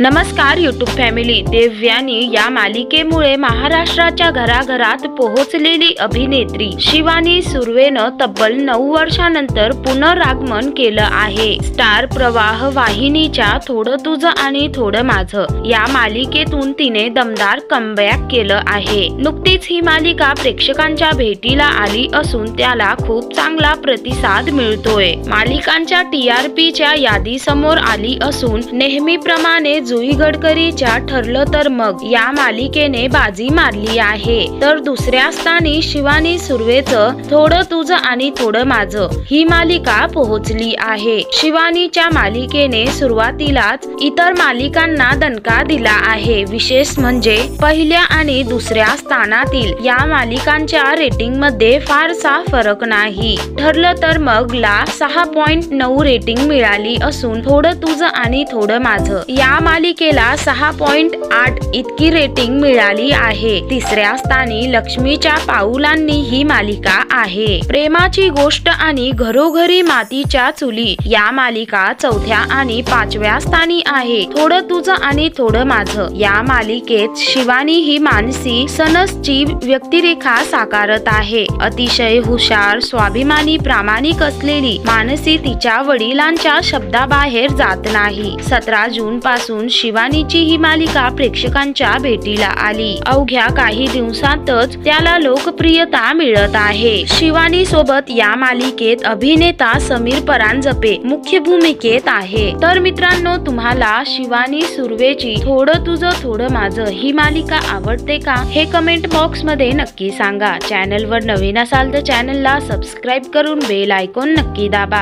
नमस्कार YouTube family Devyani या मालिकेमुळे महाराष्ट्राच्या घराघरात पोहोचलेली अभिनेत्री शिवानी सुर्वेनं तब्बल नऊ वर्षानंतर पुनरागमन केलं आहे. स्टार प्रवाह वाहिनीच्या थोडं तुझं आणि थोडं माझं. या मालिकेतून तिने दमदार कमबॅक केलं आहे. नुकतीच ही मालिका प्रेक्षकांच्या भेटीला आली असून त्याला खूप चांगला प्रतिसाद मिळतोय. मालिकांच्या टी आर यादी समोर आली असून नेहमीप्रमाणे जुई गडकरीच्या ठरलं तर मग या मालिकेने बाजी मारली आहे. तर दुसऱ्या स्थानी शिवानी सुर्वेचं थोडं तुझं आणि थोडं माझं ही मालिका पोहोचली आहे. शिवानीच्या मालिकेने सुरुवातीलाच इतर मालिकांना दणका दिला आहे. विशेष म्हणजे पहिल्या आणि दुसऱ्या स्थानातील या मालिकांच्या रेटिंगमध्ये फारसा फरक नाही. ठरलं तर मग ला सहा पॉइंट नऊ रेटिंग मिळाली असून थोडं तुझं आणि थोडं माझं. या मालिकेला सहा पॉइंट आठ इतकी रेटिंग मिळाली आहे. तिसऱ्या स्थानी लक्ष्मीच्या पाऊलांनी ही मालिका आहे. प्रेमाची गोष्ट आणि घरोघरी मातीच्या चुली या मालिका चौथ्या आणि पाचव्या स्थानी आहे. थोडं तुझं आणि थोडं माझं. या मालिकेत शिवानी ही मानसी सनसची व्यक्तिरेखा साकारत आहे. अतिशय हुशार स्वाभिमानी प्रामाणिक असलेली मानसी तिच्या वडिलांच्या शब्दाबाहेर जात नाही. सतरा जून पासून शिवानीची ही मालिका प्रेक्षकांच्या भेटीला आली. अवघ्या काही दिवसातच त्याला लोकप्रियता मिळत आहे. शिवानी सोबत या मालिकेत अभिनेता समीर परांजपे मुख्य भूमिकेत आहे. तर मित्रांनो तुम्हाला शिवानी सुर्वेची थोडं तुझं थोडं माझं ही मालिका आवडते का? हे कमेंट बॉक्समध्ये नक्की सांगा. चॅनल वर नवीन असाल तर चॅनलला सबस्क्राईब करून बेल आयकॉन नक्की दाबा.